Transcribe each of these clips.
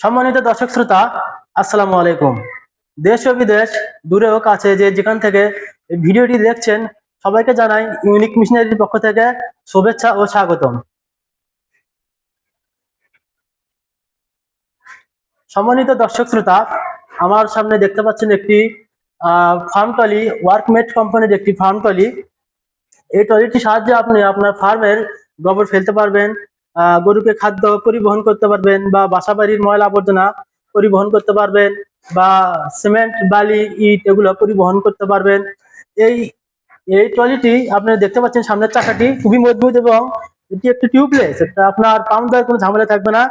সম্মানিত দর্শক শ্রোতা, আসসালামু আলাইকুম। দেশ ও বিদেশ দূরে ও কাছে যে যেখান থেকে ভিডিওটি দেখছেন, সবাইকে জানাই ইউনিক মিশনারির পক্ষ থেকে শুভেচ্ছা ও স্বাগতম। সম্মানিত দর্শক শ্রোতা, আমার সামনে দেখতে পাচ্ছেন একটি ফার্ম টলি ওয়ার্কমেট কোম্পানির একটি ফার্ম টলি এই টলিটির সাহায্যে আপনি আপনার ফার্মের গোবর ফেলতে পারবেন গরুকে খাদ্য পরিবহন করতে পারবেন বা বাসা বাড়ির ময়লা আবর্জনা পরিবহন করতে পারবেন বা সিমেন্ট, বালি, ইট এগুলো পরিবহন করতে পারবেন। এই এই ট্রলিটি আপনি দেখতে পাচ্ছেন সামনের চাকাটি খুবই মজবুত এবং এটি একটি টিউবলেস এটা আপনার পাম্প দেওয়ার কোনো ঝামেলা থাকবে না।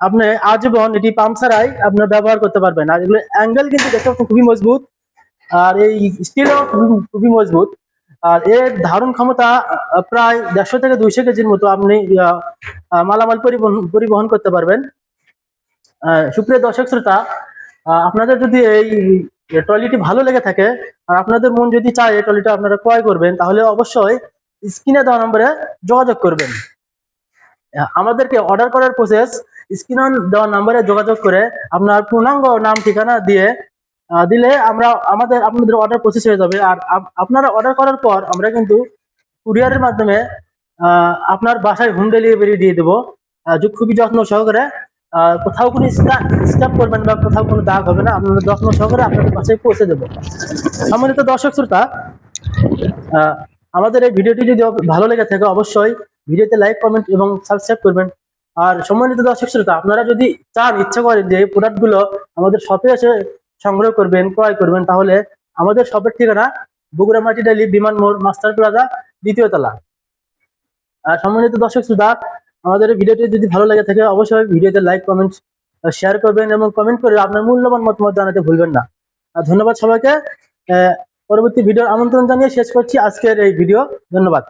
আপনি আজীবন এটি পাম্প ছাড়াই আপনার ব্যবহার করতে পারবেন। আর এগুলো অ্যাঙ্গেল কিন্তু দেখতে খুবই মজবুত। আর এই স্টিলও খুবই খুবই মজবুত। আর এর ধারণ ক্ষমতা প্রায় দেড়শো থেকে দুইশো কেজির মতো আপনি মালামাল পরিবহন পরিবহন করতে পারবেন। সুপ্রিয় দর্শক শ্রোতা আপনাদের যদি এই টয়লেটটি ভালো লেগে থাকে, আর আপনাদের মন যদি চায় এই টয়লেটটা আপনারা ক্রয় করবেন, তাহলে অবশ্যই স্ক্রিনে দেওয়া নম্বরে যোগাযোগ করবেন। আমাদেরকে অর্ডার করার প্রসেস স্ক্রিনে দেওয়া নম্বরে যোগাযোগ করে আপনার পূর্ণাঙ্গ নাম, ঠিকানা দিয়ে দিলে আমরা আমাদের, আপনাদের অর্ডার প্রসেস হয়ে যাবে। আর আপনারা অর্ডার করার পর আমরা কিন্তু কুরিয়ারের মাধ্যমে আপনার বাসায় হোম ডেলিভারি দিয়ে দেবো। খুবই যত্ন সহকারে। কোথাও কোনো স্টাফ করবেন বা কোথাও কোনো দাগ হবে না আপনারা যত্ন সহকারে আপনাদের বাসায় পৌঁছে দেবো। সম্মানিত দর্শক শ্রোতা আমাদের এই ভিডিওটি যদি ভালো লেগে থাকে, অবশ্যই ভিডিওতে লাইক কমেন্ট এবং সাবস্ক্রাইব করবেন। আর সম্মানিত দর্শক শ্রোতা, আপনারা যদি চান, ইচ্ছা করেন যে প্রোডাক্টগুলো আমাদের শপে এসে সংগ্রহ করবেন, ক্রয় করবেন, তাহলে আমাদের শপের ঠিকানা বগুড়া মাটিডালি বিমান মোড় মাস্টার প্লাজা দ্বিতীয় তলা। সম্মানিত দর্শক শ্রোতা, আমাদের ভিডিওটি যদি ভালো লাগে থাকে, অবশ্যই ভিডিওতে লাইক কমেন্ট শেয়ার করবেন এবং কমেন্ট করে আপনার মূল্যবান মতামত জানাতে ভুলবেন না। ধন্যবাদ সবাইকে। পরবর্তী ভিডিওর আমন্ত্রণ জানিয়ে শেষ করছি আজকের এই ভিডিও। ধন্যবাদ।